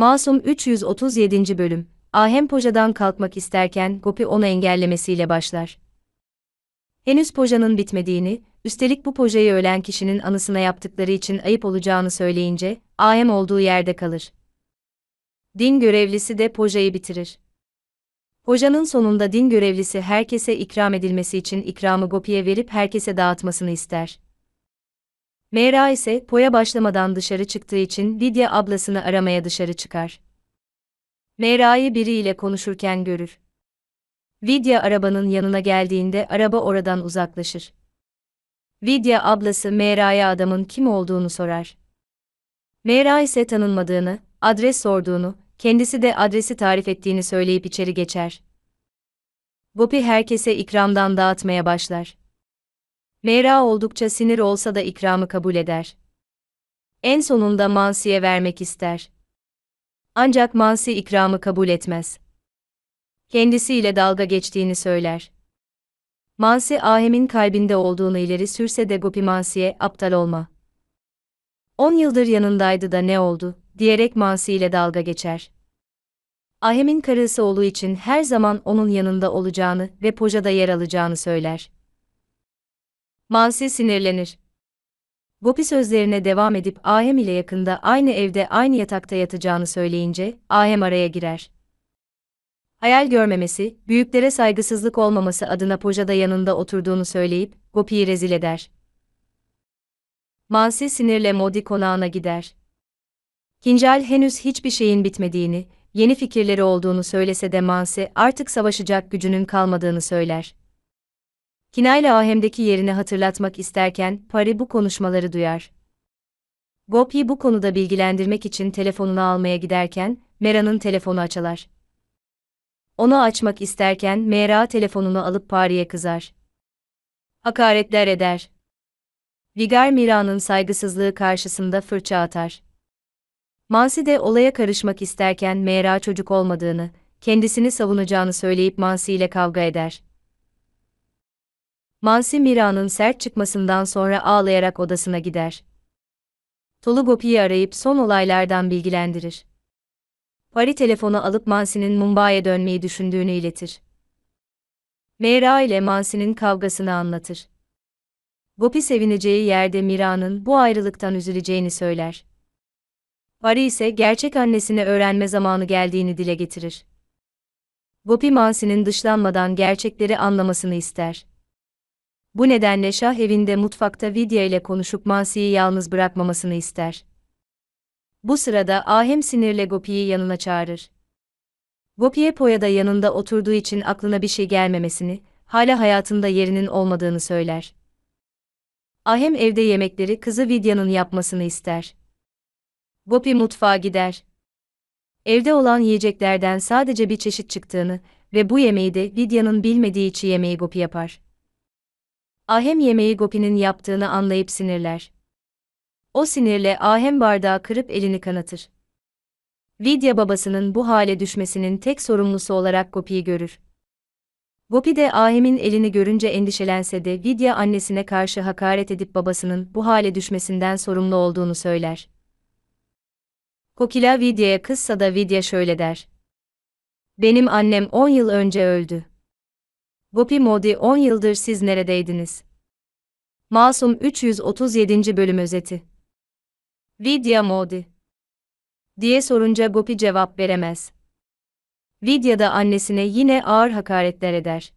Masum 337. Bölüm Ahem Poja'dan kalkmak isterken Gopi onu engellemesiyle başlar. Henüz Poja'nın bitmediğini, üstelik bu Poja'yı ölen kişinin anısına yaptıkları için ayıp olacağını söyleyince, Ahem olduğu yerde kalır. Din görevlisi de Poja'yı bitirir. Poja'nın sonunda din görevlisi herkese ikram edilmesi için ikramı Gopi'ye verip herkese dağıtmasını ister. Meyra ise poya başlamadan dışarı çıktığı için Lidya ablasını aramaya dışarı çıkar. Meyra'yı biriyle konuşurken görür. Vidya arabanın yanına geldiğinde araba oradan uzaklaşır. Vidya ablası Meyra'ya adamın kim olduğunu sorar. Meyra ise tanınmadığını, adres sorduğunu, kendisi de adresi tarif ettiğini söyleyip içeri geçer. Gopi herkese ikramdan dağıtmaya başlar. Meyra oldukça sinir olsa da ikramı kabul eder. En sonunda Mansi'ye vermek ister. Ancak Mansi ikramı kabul etmez. Kendisiyle dalga geçtiğini söyler. Mansi Ahem'in kalbinde olduğunu ileri sürse de Gopi Mansi'ye aptal olma. On yıldır yanındaydı da ne oldu, diyerek Mansi ile dalga geçer. Ahem'in karısı olduğu için her zaman onun yanında olacağını ve Poja'da yer alacağını söyler. Mansi sinirlenir. Gopi sözlerine devam edip Ahem ile yakında aynı evde aynı yatakta yatacağını söyleyince, Ahem araya girer. Hayal görmemesi, büyüklere saygısızlık olmaması adına Poja'da yanında oturduğunu söyleyip, Gopi'yi rezil eder. Mansi sinirle Modi konağına gider. Kincal henüz hiçbir şeyin bitmediğini, yeni fikirleri olduğunu söylese de Mansi artık savaşacak gücünün kalmadığını söyler. Kinayla Ahem'deki yerini hatırlatmak isterken Pari bu konuşmaları duyar. Gopi bu konuda bilgilendirmek için telefonunu almaya giderken Mera'nın telefonu açalar. Onu açmak isterken Mera telefonunu alıp Pari'ye kızar. Hakaretler eder. Vigar Mira'nın saygısızlığı karşısında fırça atar. Mansi de olaya karışmak isterken Mera çocuk olmadığını, kendisini savunacağını söyleyip Mansi ile kavga eder. Mansi Mira'nın sert çıkmasından sonra ağlayarak odasına gider. Tolu Gopi'yi arayıp son olaylardan bilgilendirir. Pari telefonu alıp Mansi'nin Mumbai'ye dönmeyi düşündüğünü iletir. Mera ile Mansi'nin kavgasını anlatır. Gopi sevineceği yerde Mira'nın bu ayrılıktan üzüleceğini söyler. Pari ise gerçek annesine öğrenme zamanı geldiğini dile getirir. Gopi Mansi'nin dışlanmadan gerçekleri anlamasını ister. Bu nedenle Şah evinde mutfakta Vidya ile konuşup Mansi'yi yalnız bırakmamasını ister. Bu sırada Ahem sinirle Gopi'yi yanına çağırır. Gopi'ye Poya da yanında oturduğu için aklına bir şey gelmemesini, hala hayatında yerinin olmadığını söyler. Ahem evde yemekleri kızı Vidya'nın yapmasını ister. Gopi mutfağa gider. Evde olan yiyeceklerden sadece bir çeşit çıktığını ve bu yemeği de Vidya'nın bilmediği içi yemeği Gopi yapar. Ahem yemeği Gopi'nin yaptığını anlayıp sinirler. O sinirle Ahem bardağı kırıp elini kanatır. Vidya babasının bu hale düşmesinin tek sorumlusu olarak Gopi'yi görür. Gopi de Ahem'in elini görünce endişelense de Vidya annesine karşı hakaret edip babasının bu hale düşmesinden sorumlu olduğunu söyler. Kokila Vidya'ya kızsa da Vidya şöyle der. Benim annem 10 yıl önce öldü. Gopi Modi 10 yıldır siz neredeydiniz? Masum 337. bölüm özeti. Vidya Modi diye sorunca Gopi cevap veremez. Vidya da annesine yine ağır hakaretler eder.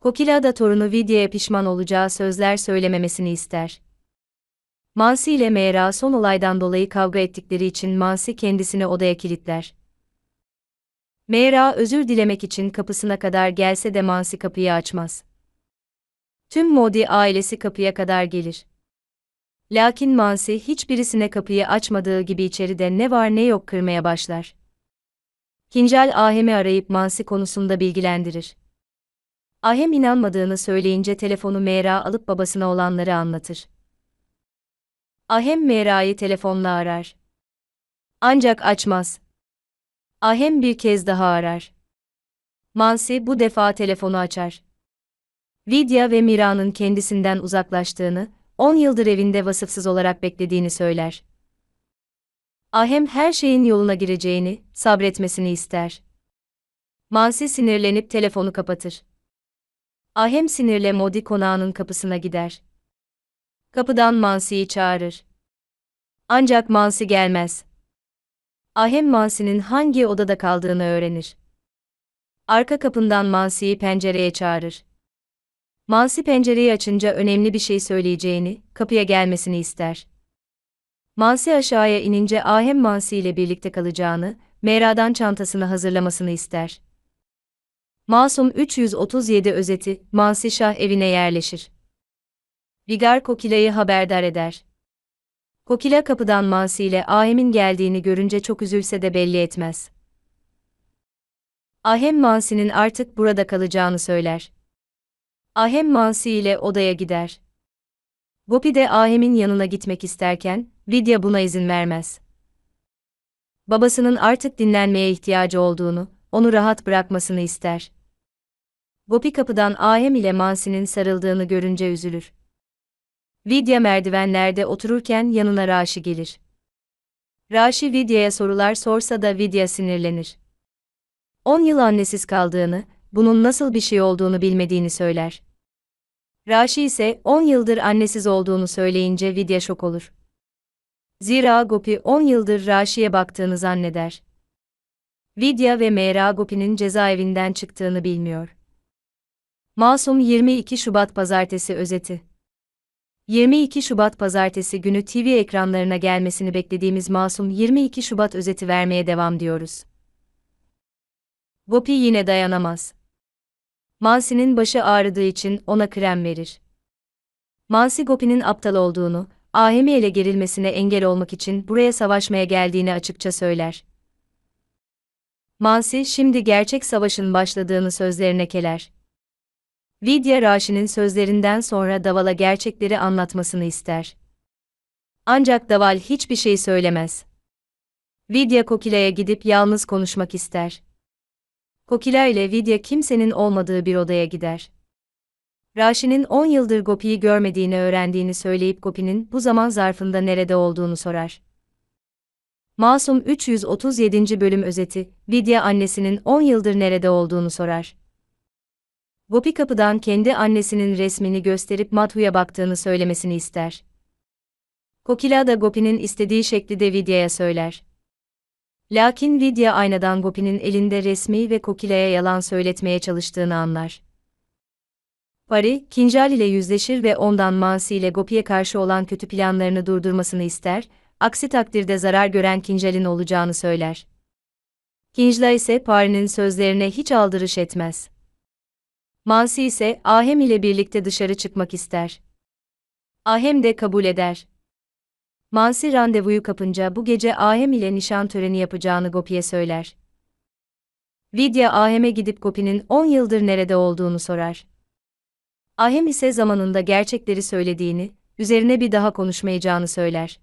Kokila da torunu Vidya'ya pişman olacağı sözler söylememesini ister. Mansi ile Meyra son olaydan dolayı kavga ettikleri için Mansi kendisini odaya kilitler. Meyra özür dilemek için kapısına kadar gelse de Mansi kapıyı açmaz. Tüm Modi ailesi kapıya kadar gelir. Lakin Mansi hiçbirisine kapıyı açmadığı gibi içeride ne var ne yok kırmaya başlar. Kincel Ahem'i arayıp Mansi konusunda bilgilendirir. Ahem inanmadığını söyleyince telefonu Meyra alıp babasına olanları anlatır. Ahem Meyra'yı telefonla arar. Ancak açmaz. Ahem bir kez daha arar. Mansi bu defa telefonu açar. Vidya ve Mira'nın kendisinden uzaklaştığını, 10 yıldır evinde vasıfsız olarak beklediğini söyler. Ahem her şeyin yoluna gireceğini, sabretmesini ister. Mansi sinirlenip telefonu kapatır. Ahem sinirle Modi konağının kapısına gider. Kapıdan Mansi'yi çağırır. Ancak Mansi gelmez. Ahem Mansi'nin hangi odada kaldığını öğrenir. Arka kapından Mansi'yi pencereye çağırır. Mansi pencereyi açınca önemli bir şey söyleyeceğini, kapıya gelmesini ister. Mansi aşağıya inince Ahem Mansi ile birlikte kalacağını, Mera'dan çantasını hazırlamasını ister. Masum 337 özeti, Mansi Şah evine yerleşir. Vigar Kokila'yı haberdar eder. Kokila kapıdan Mansi ile Ahem'in geldiğini görünce çok üzülse de belli etmez. Ahem Mansi'nin artık burada kalacağını söyler. Ahem Mansi ile odaya gider. Gopi de Ahem'in yanına gitmek isterken, Vidya buna izin vermez. Babasının artık dinlenmeye ihtiyacı olduğunu, onu rahat bırakmasını ister. Gopi kapıdan Ahem ile Mansi'nin sarıldığını görünce üzülür. Vidya merdivenlerde otururken yanına Raşi gelir. Raşi Vidya'ya sorular sorsa da Vidya sinirlenir. 10 yıl annesiz kaldığını, bunun nasıl bir şey olduğunu bilmediğini söyler. Raşi ise 10 yıldır annesiz olduğunu söyleyince Vidya şok olur. Zira Gopi 10 yıldır Raşi'ye baktığını zanneder. Vidya ve Mera Gopi'nin cezaevinden çıktığını bilmiyor. Masum 22 Şubat Pazartesi özeti 22 Şubat Pazartesi günü TV ekranlarına gelmesini beklediğimiz Masum 22 Şubat özeti vermeye devam diyoruz. Gopi yine dayanamaz. Mansi'nin başı ağrıdığı için ona krem verir. Mansi Gopi'nin aptal olduğunu, Ahemi ele gerilmesine engel olmak için buraya savaşmaya geldiğini açıkça söyler. Mansi şimdi gerçek savaşın başladığını sözlerine keler. Vidya Raşi'nin sözlerinden sonra Daval'a gerçekleri anlatmasını ister. Ancak Daval hiçbir şey söylemez. Vidya Kokila'ya gidip yalnız konuşmak ister. Kokila ile Vidya kimsenin olmadığı bir odaya gider. Raşi'nin 10 yıldır Gopi'yi görmediğini öğrendiğini söyleyip Gopi'nin bu zaman zarfında nerede olduğunu sorar. Masum 337. bölüm özeti, Vidya annesinin 10 yıldır nerede olduğunu sorar. Gopi kapıdan kendi annesinin resmini gösterip Madhu'ya baktığını söylemesini ister. Kokila da Gopi'nin istediği şekilde Vidya'ya söyler. Lakin Vidya aynadan Gopi'nin elinde resmi ve Kokila'ya yalan söyletmeye çalıştığını anlar. Pari, Kinjal ile yüzleşir ve ondan Mansi ile Gopi'ye karşı olan kötü planlarını durdurmasını ister, aksi takdirde zarar gören Kinjal'in olacağını söyler. Kinjla ise Pari'nin sözlerine hiç aldırış etmez. Mansi ise Ahem ile birlikte dışarı çıkmak ister. Ahem de kabul eder. Mansi randevuyu kapınca bu gece Ahem ile nişan töreni yapacağını Gopi'ye söyler. Vidya Ahem'e gidip Gopi'nin 10 yıldır nerede olduğunu sorar. Ahem ise zamanında gerçekleri söylediğini, üzerine bir daha konuşmayacağını söyler.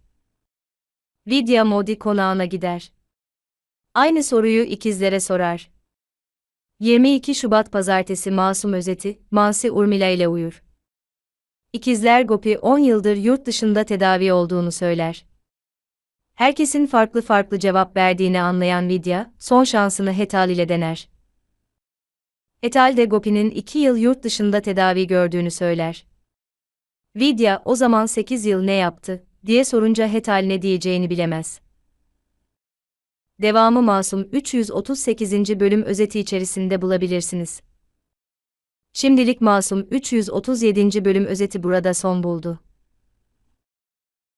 Vidya Modi konağına gider. Aynı soruyu ikizlere sorar. 22 Şubat Pazartesi Masum Özeti, Mansi Urmila ile uyur. İkizler Gopi 10 yıldır yurt dışında tedavi olduğunu söyler. Herkesin farklı farklı cevap verdiğini anlayan Vidya, son şansını Hetal ile dener. Hetal de Gopi'nin 2 yıl yurt dışında tedavi gördüğünü söyler. Vidya, o zaman 8 yıl ne yaptı, diye sorunca Hetal ne diyeceğini bilemez. Devamı Masum 338. bölüm özeti içerisinde bulabilirsiniz. Şimdilik Masum 337. bölüm özeti burada son buldu.